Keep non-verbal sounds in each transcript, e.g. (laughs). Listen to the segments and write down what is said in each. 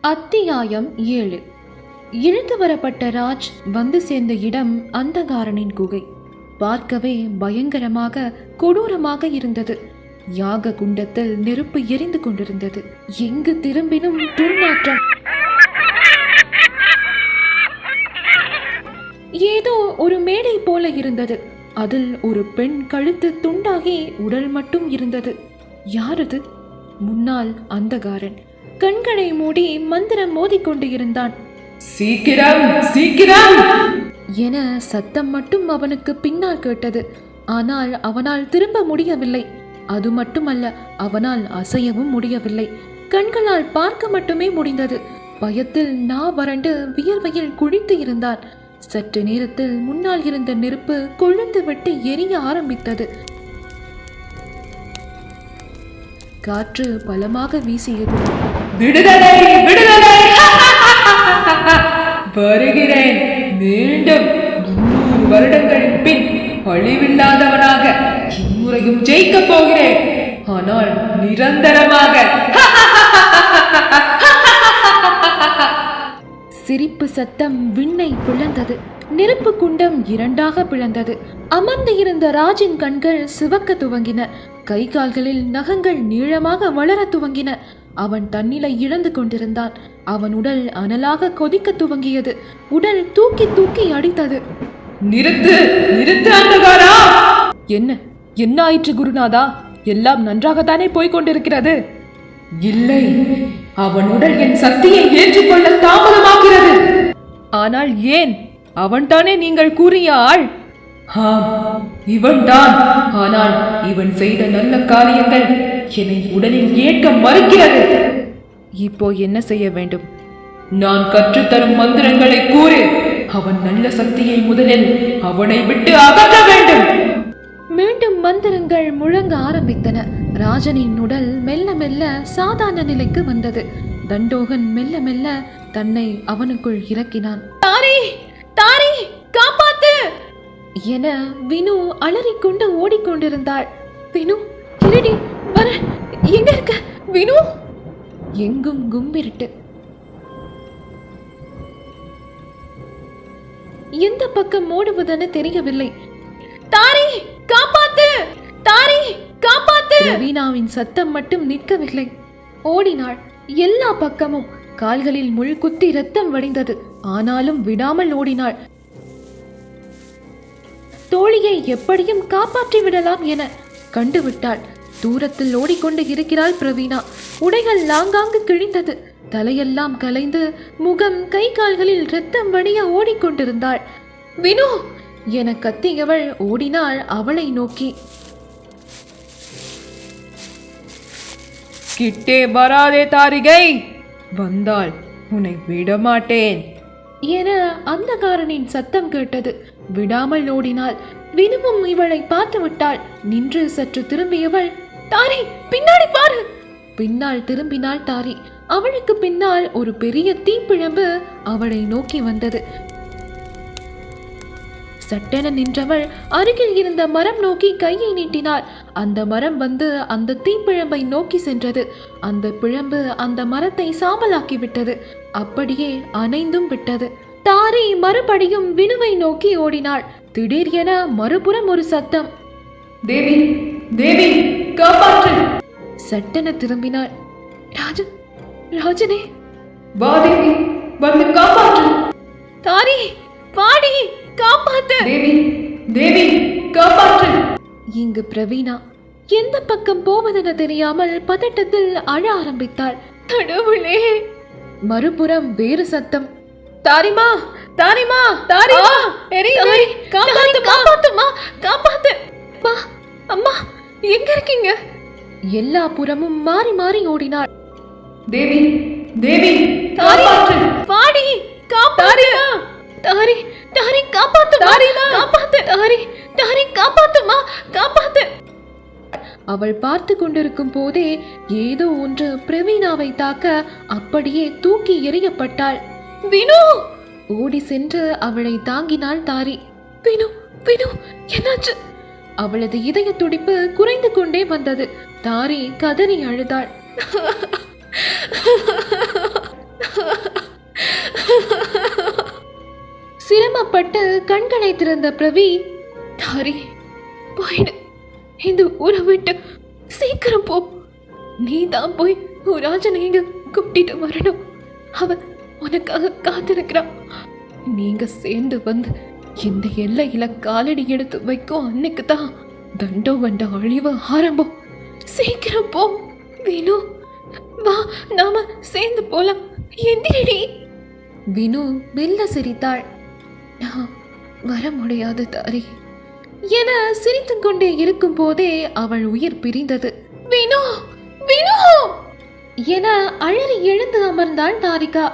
அத்தியாயம் ஏழு. இழுத்து வரப்பட்ட ராஜ் வந்து சேர்ந்த இடம் அந்தகாரனின் குகை. பார்க்கவே பயங்கரமாக கொடூரமாக இருந்தது. யாக குண்டத்தில் நெருப்பு எரிந்து கொண்டிருந்தது. எங்கு திரும்பினும் துர்நாற்றம். ஏதோ ஒரு மேடை போல இருந்தது. அதில் ஒரு பெண் கழுத்து துண்டாகி உடல் மட்டும் இருந்தது. யாரது? முன்னால் அந்தகாரன். கண்களை மூடி மந்திரம் மோதிக்கொண்டு இருந்தான் சீக்கிரம் சீக்கிரம்! என சத்தம் மட்டும் அவனுக்கு பின்னால் கேட்டது. ஆனால் அவனால் திரும்ப முடியவில்லை. அது மட்டுமல்ல அவனால் அசையவும் முடியவில்லை. கண்களால் பார்க்க மட்டுமே முடிந்தது. பயத்தில் நா வறண்டு வியர்வையில் குழித்து இருந்தான். சற்று நேரத்தில் முன்னால் இருந்த நெருப்பு கொழுந்து விட்டு எரிய ஆரம்பித்தது. காற்று பலமாக வீசியது. விடுதலை விடுதலை. வருகிறேன். மீண்டும் முன்னூறு வருடங்களின் பின் அழிவில்லாதவனாக இம்முறையும் ஜெயிக்கப் போகிறேன். ஆனால் நிரந்தரமாக. சிரிப்பு சத்தம் விண்ணை பிளந்தது. நெருப்பு குண்டம் இரண்டாக பிளந்தது. அமர்ந்து இருந்த ராஜின் கண்கள் சிவக்க துவங்கின. கை கால்களில் நகங்கள் நீளமாக வளர துவங்கின. அவன் தன்னிலை இழந்து கொண்டிருந்தான். அவன் உடல் அனலாக கொதிக்க துவங்கியது. உடல் தூக்கி தூக்கி அடித்தது. நிறுத்து நிறுத்து அந்தகாரா! என்ன? என்ன ஆயிற்று குருநாதா? எல்லாம் நன்றாகத்தானே போய்க் கொண்டிருக்கிறது இல்லை. அவன் உடல் என் சக்தியை ஏற்றுக்கொள்ள தாமதமாகிறது. ஆனால் ஏன்? அவன்தானே நீங்கள் கூறிய ஆள். ஆம் இவன்தான். ஆனால் இவன் செய்த நல்ல காரியங்கள் என்னை உடலில் ஏற்க மறுக்கிறது. இப்போ என்ன செய்ய வேண்டும்? நான் கற்றுத்தரும் மந்திரங்களை கூறு அவன் நல்ல சக்தியை முதலில் அவனை விட்டு அகற்ற வேண்டும். மீண்டும் மந்திரங்கள் முழங்க ஆரம்பித்தன. ராஜனின் உடல் மெல்ல மெல்ல சாதாரண நிலைக்கு வந்தது. தண்டோகன் மெல்ல மெல்ல தன்னை அவனுக்குள் இறக்கினான். தாரி! தாரி! காப்பாத்து! என வினு அலறிக்கொண்டு ஓடிக்கொண்டிருந்தாள். வினு வர எங்க இருக்க வினு? எங்கும் கும்பிருட்டு. எந்த பக்கம் ஓடுவதென தெரியவில்லை. தாரி காப்பாத்து! தாரி காப்பாத்து! ரவீனாவின் சத்தம் மட்டும் நிற்கவில்லை. ஓடினாள். எல்லா பக்கமும் கால்களில் முள் குத்தி ரத்தம் வடிந்தது. ஆனாலும் விடாமல் ஓடினாள். தோழியை எப்படியும் காப்பாற்றி விடலாம் என கண்டுவிட்டாள். தூரத்தில் ஓடிக்கொண்டு இருக்கிறாள் பிரவீனா உடைகள் லாங்காங்கு கிழிந்தது. தலையெல்லாம் கலைந்து முகம் கை கால்களில் ரத்தம் வடிய ஓடிக்கொண்டிருந்தாள். வினு! என கத்தியவள் ஓடினாள் அவளை நோக்கி. கிட்டே வராதே தாரிகை! வந்தால் உன்னை விட மாட்டேன் என அந்தகாரனின் சத்தம் கேட்டது. விடாமல் ஓடினாள். வினுவும் இவளை பார்த்து விட்டாள் நின்று சற்று திரும்பியவள் தாரி பின்னாடி பாரு. பின்னால் திரும்பினாள் தாரி. அவளுக்கு பின்னால் ஒரு பெரிய தீப்பிழம்பு அவளை நோக்கி வந்தது. சட்டென நின்றவள் அருகில் இருந்த மரம் நோக்கி கையை நீட்டினாள். அந்த மரம் வந்து அந்த தீப்பிழம்பை நோக்கி சென்றது. அந்த பிழம்பு அந்த மரத்தை சாம்பலாக்கி விட்டது அப்படியே அணைந்தும் விட்டது. தாரி மறுபடியும் வினுவை நோக்கி ஓடினாள். திடீர் என மறுபுறம் ஒரு சத்தம். தேவி தேவி! காப்பாற்று. சட்டென திரும்பினாள். ராஜ ராஜனே. வா தேவி வந்து காப்பாற்று. தாரி பாடி காப்பாத்து. தேவி தேவி காப்பாற்று. இங்கு பிரவீனா எந்த பக்கம் போவதென தெரியாமல் பதட்டத்தில் அழ ஆரம்பித்தாள். கடவுளே. மறுபுறம் வேறு சத்தம். தாரிமா தாரிமா தாரிமா தாரி காப்பாத்து காப்பாத்துமா காப்பாத்து. அம்மா. எங்க இருக்கீங்க? எல்லா புறமும் மாறி மாறி ஓடினாள். தேவி தேவி தாரி காப்பாற்று. பாடி காப்பாத்து. தாரி. தாரி காப்பாத்து தாரிமா காப்பாத்து. தாரி தாரி காப்பாத்துமா காப்பாத்து. அவள் பார்த்து கொண்டிருக்கும் போதே ஏதோ ஒன்று பிரவீனாவை தாக்க அப்படியே தூக்கி எறியப்பட்டாள். வினு! ஓடி சென்று அவளை தாங்கினாள் தாரி. வினு வினு என்னாச்சு? அவளது இதய துடிப்பு குறைந்து கொண்டே வந்தது. தாரி கதறி அழுதாள். சிரமப்பட்டு கண்களை திறந்த பிரவி தாரி போயிடு. இந்த ஊரை விட்டு சீக்கிரம் போ. நீ தான் போய் ராஜனை இங்க கூப்பிட்டு வரணும். அவன் உனக்காக காத்திருக்கிறான் நீங்க சேர்ந்து வந்து இந்த எல்லையில காலடி எடுத்து வைக்கும் அன்னைக்கு தான் தண்டோ வண்ட அழிவு ஆரம்பம். சீக்கிரம் போ வினு. வா நாம சேர்ந்து போலாம். எந்திரடி. வினு மெல்ல சிரித்தாள். நான் வர முடியாது தாரி. என சிரித்து கொண்டே இருக்கும் போதே அவள் உயிர் பிரிந்தது. வினு வினு! என அழறி எழுந்து அமர்ந்தாள் தாரிகா.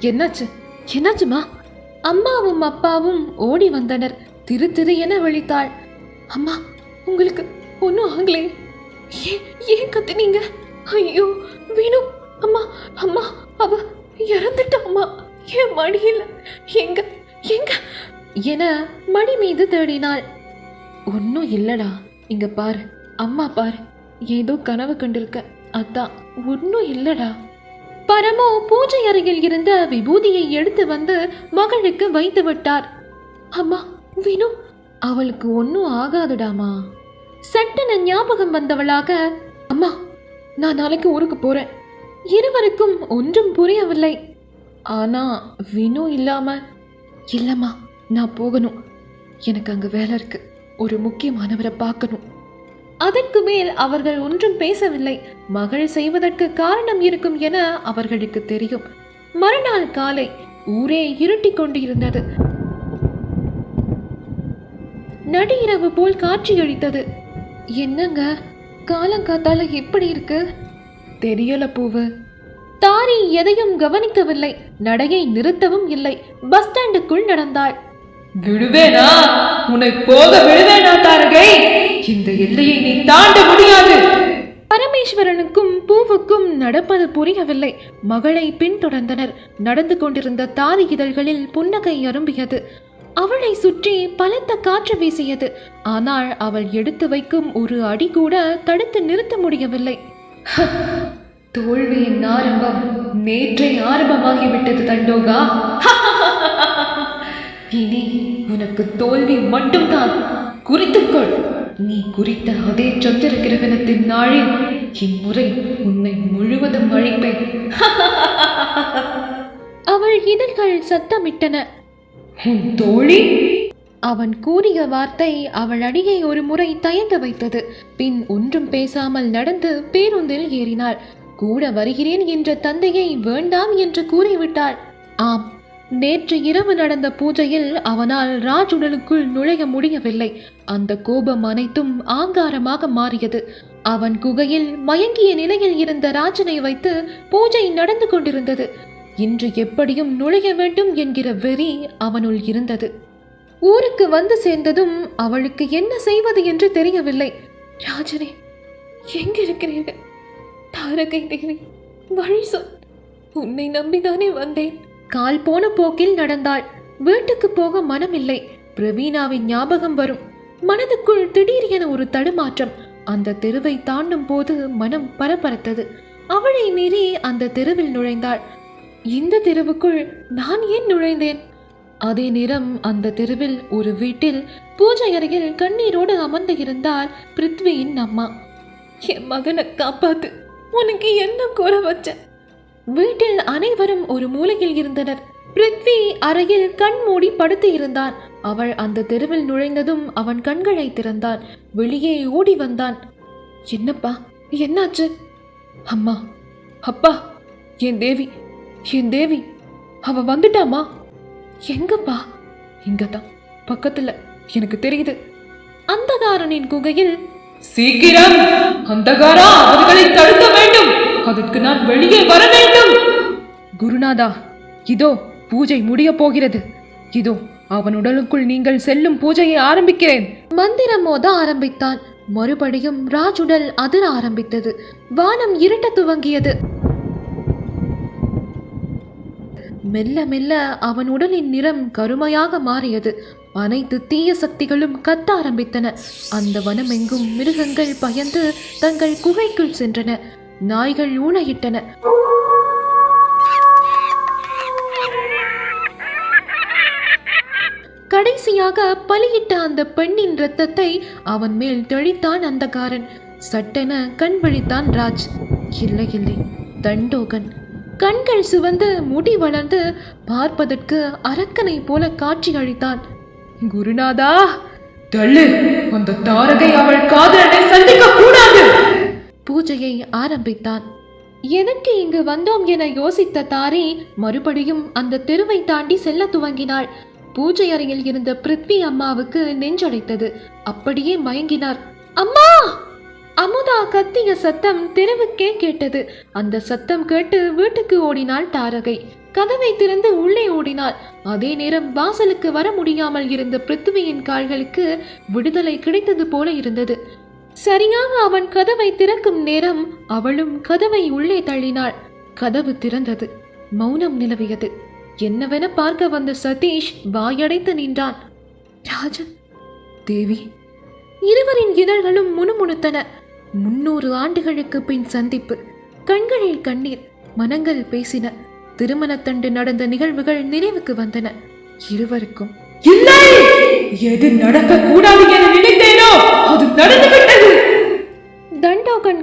என்னாச்சு? என்னாச்சுமா? அம்மாவும் அப்பாவும் ஓடி வந்தனர். திரு திரு என விழித்தாள். அம்மா உங்களுக்கு ஒன்றும் ஆகலே. ஏன் ஏன் கத்துனீங்க? ஐயோ வேணு. அம்மா அம்மா அவ இறந்துட்டா அம்மா என் மடியில் எங்க எங்க? என மணி மீது தேடினாள். ஒன்றும் இல்லடா. இங்க பாரு. அம்மா பாரு. ஏதோ கனவு கண்டிருக்க. அதான் ஒன்றும் இல்லடா. பரமோ பூஜை அறையில் இருந்த விபூதியை எடுத்து வந்து மகளுக்கு வைத்து விட்டார். அம்மா வினு அவளுக்கு ஒன்றும் ஆகாதுடாமா? சட்டன ஞாபகம் வந்தவளாக அம்மா நான் நாளைக்கு ஊருக்கு போறேன். இருவருக்கும் ஒன்றும் புரியவில்லை. ஆனா வினு இல்லாம இல்லம்மா நான் போகணும். எனக்கு அங்க வேலை இருக்கு. ஒரு முக்கியமானவரை பார்க்கணும். அதற்கு மேல் அவர்கள் ஒன்றும் பேசவில்லை. மகள் செய்வதற்கு காரணம் இருக்கும் என அவர்களுக்கு தெரியும். மறுநாள் காலை ஊரே இருட்டிக் கொண்டிருந்தது. நடிஇரவு போல் காட்சியளித்தது. என்னங்க? காலங்காத்தால எப்படி இருக்கு? தெரியல பூவு. தாரி எதையும் கவனிக்கவில்லை. நடையை நிறுத்தவும் இல்லை. பஸ் ஸ்டாண்டுக்குள் நடந்தாள். விடுவேனா? உன்னை போக விடுவேனா தாரகை? இந்த எல்லையை நீ தாண்ட முடியாது. பரமேஸ்வரனுக்கும் பூவுக்கும் நடப்பது புரியவில்லை. மகளை பின்தொடர்ந்தனர். நடந்து கொண்டிருந்த தாரி இதழ்களில் புன்னகை அரும்பியது. அவளை சுற்றி பலத்த காற்று வீசியது. ஆனால் அவள் எடுத்து வைக்கும் ஒரு அடி கூட தடுத்து நிறுத்த முடியவில்லை. தோல்வியின் ஆரம்பம் நேற்றை ஆரம்பமாகிவிட்டது தண்டோகா. இனி உனக்கு தோல்வி மட்டும்தான். குறித்துக்கொள். நீ குறித்த அதே சந்திர கிரகணத்தின் நாளில் இம்முறை உன்னை முழுவதும் அழிப்பேன். (laughs) அவள் இதழ்கள் சத்தமிட்டன. உன் தோழி? அவன் கூறிய வார்த்தை அவள் அடியை ஒரு முறை தயங்க வைத்தது. பின் ஒன்றும் பேசாமல் நடந்து பேருந்தில் ஏறினாள். கூட வருகிறேன் என்ற தந்தையை வேண்டாம் என்று கூறிவிட்டாள். ஆம் நேற்று இரவு நடந்த பூஜையில் அவனால் ராஜ் உடலுக்குள் நுழைய முடியவில்லை. அந்த கோபம் அனைத்தும் ஆங்காரமாக மாறியது. அவன் குகையில் மயங்கிய நிலையில் இருந்த ராஜனை வைத்து பூஜை நடந்து கொண்டிருந்தது. இன்று எப்படியும் நுழைய வேண்டும் என்கிற வெறி அவனுள் இருந்தது. ஊருக்கு வந்து சேர்ந்ததும் அவளுக்கு என்ன செய்வது என்று தெரியவில்லை. ராஜனே எங்க இருக்கிறீர்கள் தாரகை தேவி வழி சொல். உன்னை நம்பிதானே வந்தேன். கால் போன போக்கில் நடந்தாள். வீட்டுக்கு போக மனமில்லை. பிரவீனாவின் ஞாபகம் வரும். மனதுக்குள் திடீரென ஒரு தடுமாற்றம். அந்த தெருவை தாண்டும் போது மனம் பரபரத்தது. அவளை மீறி அந்த தெருவில் நுழைந்தாள். இந்த தெருவுக்குள் நான் ஏன் நுழைந்தேன்? அதே நேரம் அந்த தெருவில் ஒரு வீட்டில் பூஜை அறையில் கண்ணீரோடு அமர்ந்து இருந்தால் பிருத்வியின் அம்மா. என் மகனை காப்பாத்து. உனக்கு என்ன கூற வச்சேன் வீட்டில் அனைவரும் ஒரு மூலையில் இருந்தனர். பிருத்வி அறையில் கண் மூடி படுத்து இருந்தான். அவள் அந்த தெருவில் நுழைந்ததும் அவன் கண்களை திறந்தான். வெளியே ஓடி வந்தான். என்னப்பா என்னாச்சு? அம்மா அப்பா என் தேவி என் தேவி அவ வந்துட்டாமா? எங்கப்பா? இங்கதான் பக்கத்துல எனக்கு தெரியுது. அந்தகாரனின் குகையில் சீக்கிரம் அந்தகாரா அவர்களை தடுக்க வேண்டும். அதற்கு நான் வெளியே வர வேண்டும். குருநாதா இதோ பூஜை முடிய போகிறது. இதோ அவன் உடலுக்குள் நீங்கள் செல்லும் பூஜையை ஆரம்பிக்கிறேன். மந்திரம் மோத ஆரம்பித்தான். மறுபடியும் ராஜுடல் அதிர ஆரம்பித்தது. வானம் இருட்ட துவங்கியது. மெல்ல மெல்ல அவன் உடலின் நிறம் கருமையாக மாறியது. அனைத்து தீய சக்திகளும் கத்த ஆரம்பித்தன. அந்த வனமெங்கும் மிருகங்கள் பயந்து தங்கள் குகைக்குள் சென்றன. நாய்கள் ஊனையிட்டன. கடைசியாக பலியிட்ட அந்த பெண்ணின் ரத்தத்தை அவன் மேல் தெளித்தான் அந்தகாரன் சட்டென கண் விழித்தான் ராஜ். இல்லை இல்லை தண்டோகன். கண்கள் சிவந்து முடி வளர்ந்து பார்ப்பதற்கு அரக்கனை போல காட்சி அளித்தான். குருநாதா! தள்ளு! அந்த தாரகை அவள் காதலனை சந்திக்க கூடாது! பூஜையை ஆரம்பித்தான். எதற்கு இங்கு வந்தோம் என யோசித்த தாரே மறுபடியும் அந்த தெருவை தாண்டி செல்ல துவங்கினாள். பூஜை அறையில் இருந்த பிருத்வி அம்மாவுக்கு நெஞ்சடைத்தது. அப்படியே மயங்கினார். அம்மா! அமுதா கத்திய சத்தம் தெருவுக்கே கேட்டது. அந்த சத்தம் கேட்டு வீட்டுக்கு ஓடினாள் தாரகை. கதவை திறந்து உள்ளே ஓடினாள். அதே நேரம் வாசலுக்கு வர முடியாமல் இருந்த பிருத்வியின் கால்களுக்கு விடுதலை கிடைத்தது போல இருந்தது. சரியாக அவன் கதவை திறக்கும் நேரம் அவளும் கதவை உள்ளே தள்ளினாள். கதவு திறந்தது. மௌனம் நிலவியது. என்னவென பார்க்க வந்த சதீஷ் வாயடைத்து நின்றான். ராஜன் தேவி. இருவரின் இதழ்களும் முணுமுணுத்தன. முன்னூறு ஆண்டுகளுக்கு பின் சந்திப்பு. கண்களில் கண்ணீர் மனங்கள் பேசின. திருமணத்தண்டு நடந்த நிகழ்வுகள் நினைவுக்கு வந்தன. இருவருக்கும் இல்லை! எது நடக்க கூடாது என நினைத்தேனோ அது நடந்துவிட்டது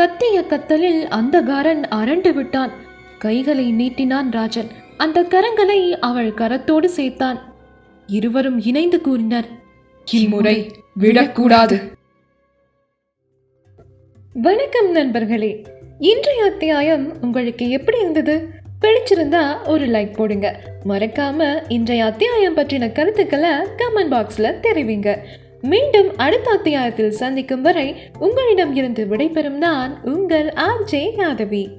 கத்திய கத்தலில் அந்தகாரன் அரண்டு விட்டான். கைகளை நீட்டினான் ராஜன். அந்த கரங்களை அவள் கரத்தோடு சேர்த்தான். இருவரும் இணைந்து கூறினர் இம்முறை விடக்கூடாது. வணக்கம் நண்பர்களே. இன்றைய அத்தியாயம் உங்களுக்கு எப்படி இருந்தது? பிடிச்சிருந்தா ஒரு லைக் போடுங்க. மறக்காம இன்றைய அத்தியாயம் பற்றின கருத்துக்களை கமெண்ட் பாக்ஸ்ல தெரிவிங்க. மீண்டும் அடுத்த அத்தியாயத்தில் சந்திக்கும் வரை உங்களிடம் இருந்து விடைபெறும் நான் உங்கள் ஆர்ஜே யாதவி.